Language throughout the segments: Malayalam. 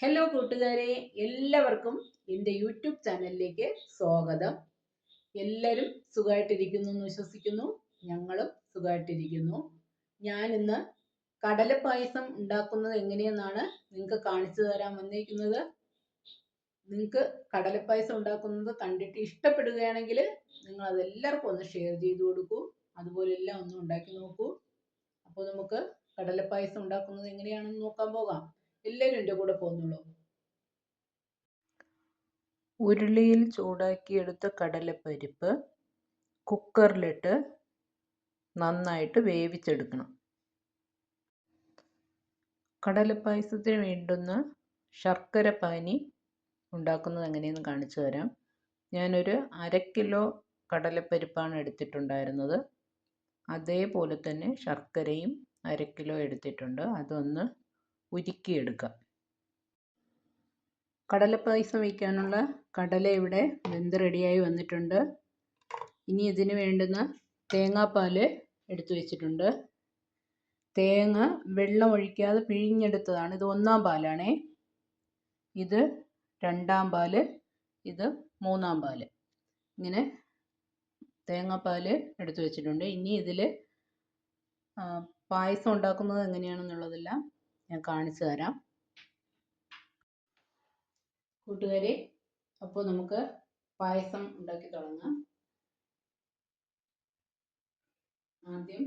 ഹലോ കൂട്ടുകാരെ എല്ലാവർക്കും എന്റെ യൂട്യൂബ് ചാനലിലേക്ക് സ്വാഗതം. എല്ലാവരും സുഖമായിട്ടിരിക്കുന്നു എന്ന് വിശ്വസിക്കുന്നു. ഞങ്ങളും സുഖമായിട്ടിരിക്കുന്നു ഞാൻ ഇന്ന് കടലപ്പായസം ഉണ്ടാക്കുന്നത് എങ്ങനെയെന്നാണ് നിങ്ങൾക്ക് കാണിച്ചു തരാൻ വന്നിരിക്കുന്നത്. നിങ്ങൾക്ക് കടലപ്പായസം ഉണ്ടാക്കുന്നത് കണ്ടിട്ട് ഇഷ്ടപ്പെടുകയാണെങ്കിൽ നിങ്ങൾ അതെല്ലാവർക്കും ഒന്ന് ഷെയർ ചെയ്ത് കൊടുക്കൂ. അതുപോലെ എല്ലാം ഒന്ന് ഉണ്ടാക്കി നോക്കൂ. അപ്പോൾ നമുക്ക് കടലപ്പായസം ഉണ്ടാക്കുന്നത് എങ്ങനെയാണെന്ന് നോക്കാൻ പോകാം. എല്ലാവരും എന്റെ കൂടെ പോന്നോളൂ. ഉരുളിയിൽ ചൂടാക്കിയെടുത്ത കടലപ്പരിപ്പ് കുക്കറിലിട്ട് നന്നായിട്ട് വേവിച്ചെടുക്കണം. കടലപ്പായസത്തിന് വേണ്ടുന്ന ശർക്കര പാനി ഉണ്ടാക്കുന്നത് എങ്ങനെയെന്ന് കാണിച്ചു തരാം. ഞാനൊരു അര കിലോ കടലപ്പരിപ്പാണ് എടുത്തിട്ടുണ്ടായിരുന്നത്. അതേപോലെ തന്നെ ശർക്കരയും അര കിലോ എടുത്തിട്ടുണ്ട്. അതൊന്ന് ഉരുക്കിയെടുക്കാം. പായസം വയ്ക്കാനുള്ള കടല ഇവിടെ വെന്ത് റെഡിയായി വന്നിട്ടുണ്ട്. ഇനി ഇതിന് വേണ്ടുന്ന തേങ്ങാപ്പാൽ എടുത്തു വെച്ചിട്ടുണ്ട്. തേങ്ങ വെള്ളം ഒഴിക്കാതെ പിഴിഞ്ഞെടുത്തതാണ്. ഇത് ഒന്നാം പാലാണേ. ഇത് രണ്ടാം പാൽ ഇത് മൂന്നാം പാൽ. ഇങ്ങനെ തേങ്ങാപ്പാൽ എടുത്തു വെച്ചിട്ടുണ്ട്. ഇനി ഇതിൽ പായസം ഉണ്ടാക്കുന്നത് എങ്ങനെയാണെന്നുള്ളതെല്ലാം ഞാൻ കാണിച്ചു തരാം. കൂട്ടുകാരി അപ്പോൾ നമുക്ക് പായസം ഉണ്ടാക്കി തുടങ്ങാം. ആദ്യം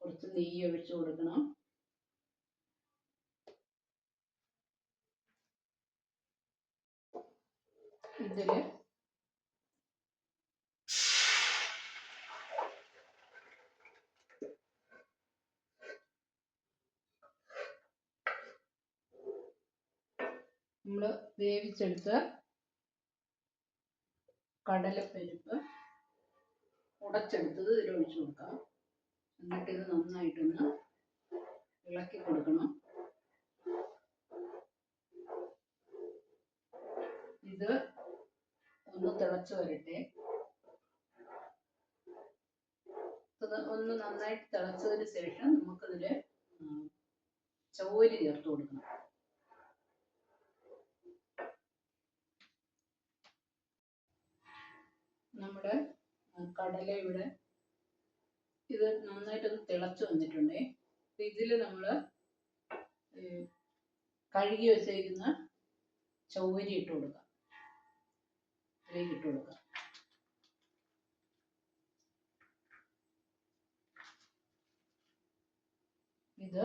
കുറച്ച് നെയ്യ് ഒഴിച്ചു കൊടുക്കണം. ഇതിൽ നമ്മൾ വേവിച്ചെടുത്ത കടലപ്പരിപ്പ് ഉടച്ചെടുത്തത് ഇതിൽ ഒഴിച്ചു കൊടുക്കാം. എന്നിട്ട് ഇത് നന്നായിട്ടൊന്ന് ഇളക്കി കൊടുക്കണം. ഇത് ഒന്ന് തിളച്ചു വരട്ടെ. ഒന്ന് നന്നായിട്ട് തിളച്ചതിന് ശേഷം നമുക്കിതിൽ ചവരി ചേർത്ത് കൊടുക്കണം. നമ്മുടെ കടല ഇവിടെ ഇത് നന്നായിട്ടൊന്ന് തിളച്ചു വന്നിട്ടുണ്ടേ. ഇതിൽ നമ്മൾ കഴുകി വെച്ചിരിക്കുന്ന ചൗവരി ഇട്ട് കൊടുക്കാം. ഇട്ട് കൊടുക്കാം. ഇത്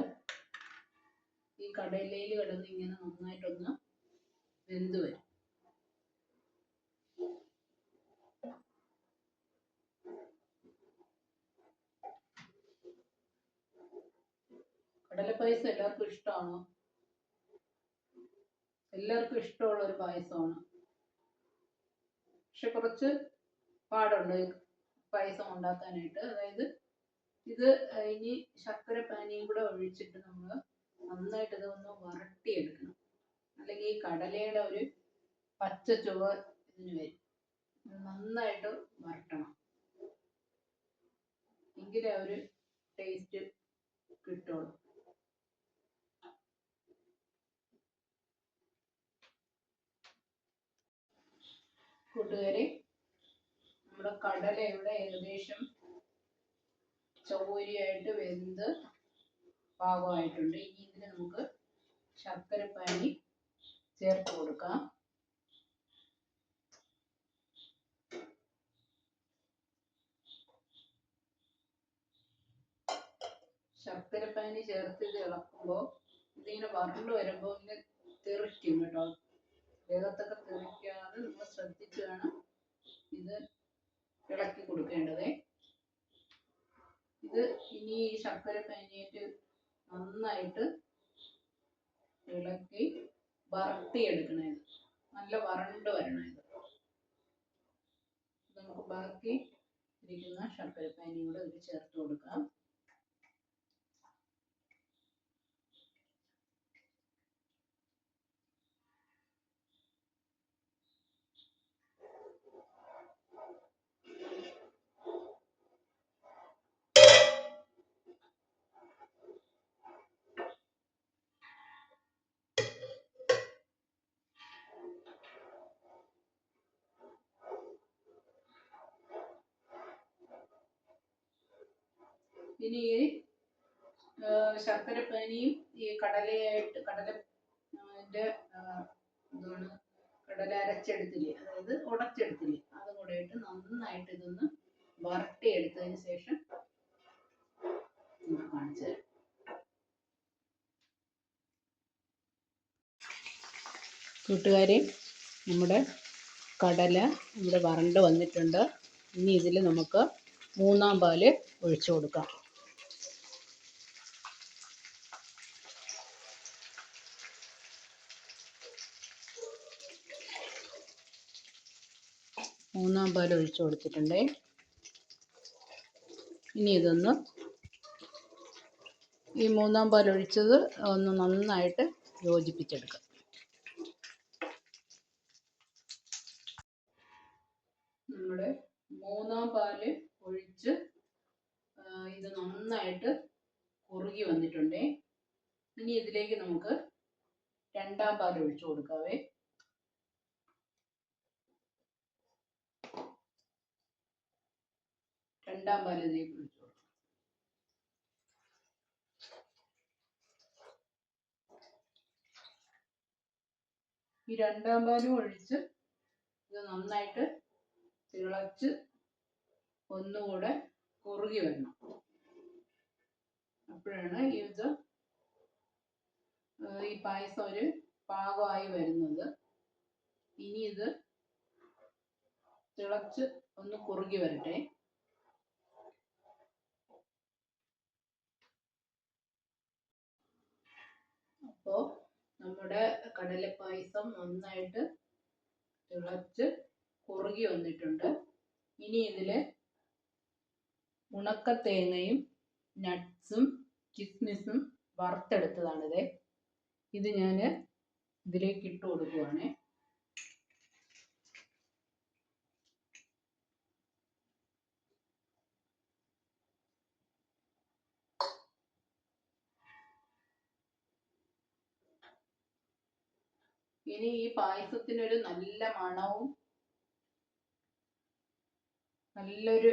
ഈ കടലയിൽ കിടന്ന് ഇങ്ങനെ നന്നായിട്ടൊന്ന് വെന്ത് വരും. കടലപ്പായസം എല്ലാവർക്കും ഇഷ്ടമാണോ? എല്ലാവർക്കും ഇഷ്ടമുള്ള ഒരു പായസമാണ്. പക്ഷെ കുറച്ച് പാടുണ്ട് പായസം ഉണ്ടാക്കാനായിട്ട്. അതായത് ഇത് ഇനി ശർക്കര പാനിയും കൂടെ ഒഴിച്ചിട്ട് നമ്മൾ നന്നായിട്ട് ഇതൊന്ന് വരട്ടിയെടുക്കണം. അല്ലെങ്കിൽ ഈ കടലയുടെ ഒരു പച്ച ചുവ ഇതിന് വരും. നന്നായിട്ട് വരട്ടണം. എങ്കിലേ ഒരു ടേസ്റ്റ് കിട്ടുള്ളൂ. കൂട്ടുകാരെ നമ്മുടെ കടല ഇവിടെ ഏകദേശം ചൗരിയായിട്ട് വെന്ത് പാകമായിട്ടുണ്ട്. ഇനി ഇതിന് നമുക്ക് ശർക്കരപ്പാനി ചേർത്ത് കൊടുക്കാം. ശർക്കരപ്പാനി ചേർത്ത് ഇത് ഇളക്കുമ്പോൾ ഇതിങ്ങനെ വരണ്ട് വരുമ്പോൾ ഇങ്ങനെ തെറിക്കും കേട്ടോ. ദേഹത്തൊക്കെ തെറിക്കാതെ നമ്മൾ ശ്രദ്ധിച്ച് വേണം ഇത് ഇളക്കി കൊടുക്കേണ്ടത്. ഇത് ഇനി ഈ ശർക്കര പാനിയായിട്ട് നന്നായിട്ട് ഇളക്കി വറുത്തിയെടുക്കണം ഇത്. നല്ല വരണ്ട് വരണം ഇത്. നമുക്ക് ബാക്കി ഇരിക്കുന്ന ശർക്കര പാനിയും കൂടെ ഇതിൽ ചേർത്ത് കൊടുക്കാം. ഇനി ഈ ശർക്കരപ്പനിയും ഈ കടലയായിട്ട് കടല എന്താണ് കടല അരച്ചെടുത്തില്ലേ അതായത് ഉടച്ചെടുത്തില്ലേ അതും കൂടെ ഇട്ട് നന്നായിട്ട് ഇതൊന്ന് വരട്ടിയെടുത്തതിന് ശേഷം കാണിച്ചു തരാം. കൂട്ടുകാരെ നമ്മുടെ കടല ഇവിടെ വരണ്ട് വന്നിട്ടുണ്ട്. ഇനി ഇതിൽ നമുക്ക് മൂന്നാം പാൽ ഒഴിച്ചു കൊടുക്കാം. മൂന്നാം പാൽ ഒഴിച്ച് കൊടുത്തിട്ടുണ്ട്. ഇനി ഇതൊന്ന് ഈ മൂന്നാം പാൽ ഒഴിച്ചത് ഒന്ന് നന്നായിട്ട് യോജിപ്പിച്ചെടുക്കാം. നമ്മുടെ മൂന്നാം പാൽ ഒഴിച്ച് ഇത് നന്നായിട്ട് കുറുകി വന്നിട്ടുണ്ട്. ഇനി ഇതിലേക്ക് നമുക്ക് രണ്ടാം പാൽ ഒഴിച്ചു കൊടുക്കാവേ. രണ്ടാം പാൽ ഇതിലേക്ക് ഒഴിച്ചു കൊടുക്കാം ഈ രണ്ടാം പാലും ഒഴിച്ച് ഇത് നന്നായിട്ട് തിളച്ച് ഒന്നുകൂടെ കുറുകി വരണം. അപ്പോഴാണ് ഇത് ഈ പായസം ഒരു പാകമായി വരുന്നത്. ഇനി ഇത് തിളച്ച് ഒന്ന് കുറുകി വരട്ടെ. അപ്പോൾ നമ്മുടെ പായസം നന്നായിട്ട് തിളച്ച് കുറുകി വന്നിട്ടുണ്ട്. ഇനി ഇതിൽ ഉണക്കത്തേങ്ങയും നട്ട്സും കിസ്മിസും വറുത്തെടുത്തതാണിത്. ഇത് ഞാൻ ഇതിലേക്ക് ഇട്ട് കൊടുക്കുവാണേ. ഇനി ഈ പായസത്തിനൊരു നല്ല മണവും നല്ലൊരു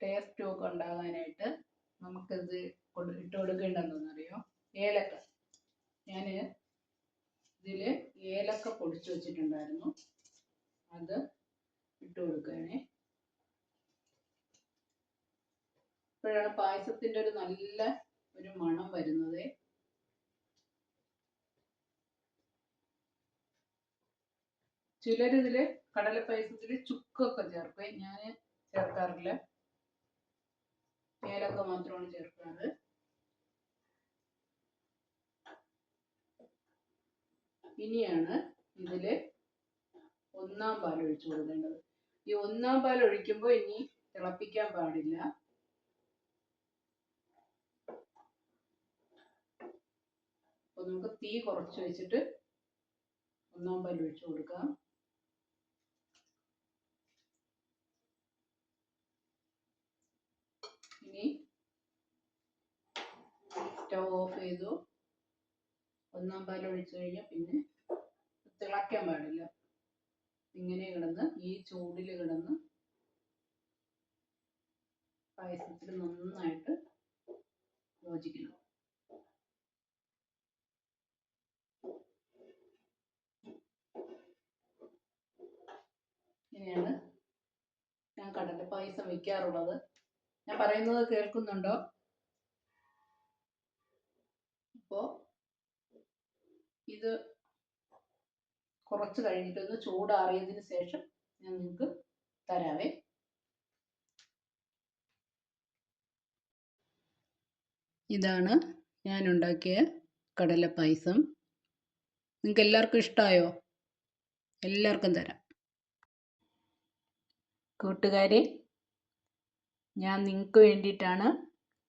ടേസ്റ്റും ഒക്കെ ഉണ്ടാകാനായിട്ട് നമുക്കിത് ഇട്ട് കൊടുക്കേണ്ടതെന്നറിയോ ഏലക്ക. ഞാൻ ഇതിൽ ഏലക്ക പൊടിച്ചു വെച്ചിട്ടുണ്ടായിരുന്നു. അത് ഇട്ട് കൊടുക്കുകയാണേ. ഇപ്പോഴാണ് പായസത്തിന്റെ ഒരു നല്ല ഒരു മണം വരുന്നത്. ചിലരിതിൽ കടലപ്പായസത്തിൽ ചുക്കൊക്കെ ചേർക്കും. ഞാൻ ചേർക്കാറില്ല. ഏലക്ക മാത്രമാണ് ചേർക്കാറ് ഇനിയാണ് ഇതിൽ ഒന്നാം പാൽ ഒഴിച്ചു കൊടുക്കേണ്ടത്. ഈ ഒന്നാം പാൽ ഒഴിക്കുമ്പോൾ ഇനി തിളപ്പിക്കാൻ പാടില്ല. നമുക്ക് തീ കുറച്ച് വെച്ചിട്ട് ഒന്നാം പാൽ ഒഴിച്ചു കൊടുക്കാം. ചെയ്തു. ഒന്നാം പാൽ ഒഴിച്ചു കഴിഞ്ഞാൽ പിന്നെ തിളയ്ക്കാൻ പാടില്ല. ഇങ്ങനെ കിടന്ന് ഈ ചൂടിൽ കിടന്ന് പായസത്തിൽ നന്നായിട്ട് യോജിക്കണം. ഇങ്ങനെയാണ് ഞാൻ പായസം വയ്ക്കാറുള്ളത്. ഞാൻ പറയുന്നത് കേൾക്കുന്നുണ്ടോ അപ്പോൾ ഇത് കുറച്ച് കഴിഞ്ഞിട്ടൊന്ന് ചൂടാറിയതിന് ശേഷം ഞാൻ നിങ്ങൾക്ക് തരാവേ. ഇതാണ് ഞാൻ ഉണ്ടാക്കിയ കടല പായസം നിങ്ങൾക്ക് എല്ലാവർക്കും ഇഷ്ടമായോ എല്ലാവർക്കും തരാം. കൂട്ടുകാരെ ഞാൻ നിങ്ങൾക്ക് വേണ്ടിയിട്ടാണ്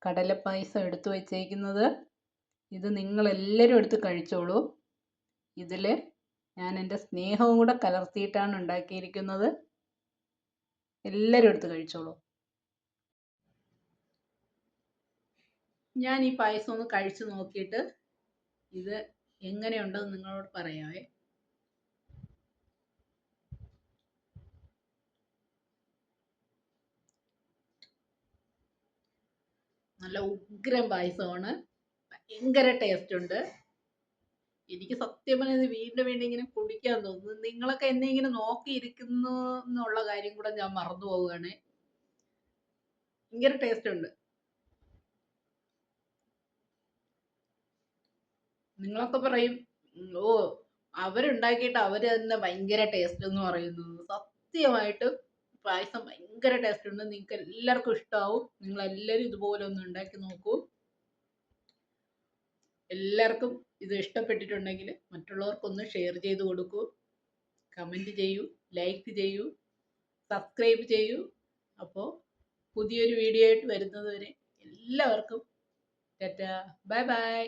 കടലപ്പായസം എടുത്തു വച്ചേക്കുന്നത്. ഇത് നിങ്ങളെല്ലാവരും എടുത്ത് കഴിച്ചോളൂ. ഇതിൽ ഞാൻ എന്റെ സ്നേഹവും കൂടെ കലർത്തിയിട്ടാണ് ഉണ്ടാക്കിയിരിക്കുന്നത്. എല്ലാവരും എടുത്ത് കഴിച്ചോളൂ. ഞാൻ ഈ പായസം ഒന്ന് കഴിച്ചു നോക്കിയിട്ട് ഇത് എങ്ങനെയുണ്ടെന്ന് നിങ്ങളോട് പറയാവേ. നല്ല ഉഗ്രം പായസമാണ്. ഭയങ്കര ടേസ്റ്റ് ഉണ്ട്. എനിക്ക് സത്യം പറഞ്ഞാൽ വീണ്ടും വീണ്ടും ഇങ്ങനെ കുടിക്കാൻ തോന്നുന്നു. നിങ്ങളൊക്കെ എന്നെ ഇങ്ങനെ നോക്കിയിരിക്കുന്നു എന്നുള്ള കാര്യം കൂടെ ഞാൻ മറന്നു പോവുകയാണ്. ഭയങ്കര ടേസ്റ്റ് ഉണ്ട്. നിങ്ങളൊക്കെ പറയും ഓ അവരുണ്ടാക്കിയിട്ട് അവർ തന്നെ ഭയങ്കര ടേസ്റ്റ് എന്ന് പറയുന്നു. സത്യമായിട്ട് പായസം ഭയങ്കര ടേസ്റ്റ് ഉണ്ട്. നിങ്ങൾക്ക് എല്ലാവർക്കും ഇഷ്ടാവും. നിങ്ങൾ എല്ലാവരും ഇതുപോലെ ഒന്ന് ഉണ്ടാക്കി നോക്കൂ. എല്ലാവർക്കും ഇത് ഇഷ്ടപ്പെട്ടിട്ടുണ്ടെങ്കിൽ മറ്റുള്ളവർക്കൊന്ന് ഷെയർ ചെയ്ത് കൊടുക്കൂ. കമന്റ് ചെയ്യൂ ലൈക്ക് ചെയ്യൂ സബ്സ്ക്രൈബ് ചെയ്യൂ. അപ്പോൾ പുതിയൊരു വീഡിയോ ആയിട്ട് വരുന്നത് വരെ എല്ലാവർക്കും ടാറ്റാ. Bye bye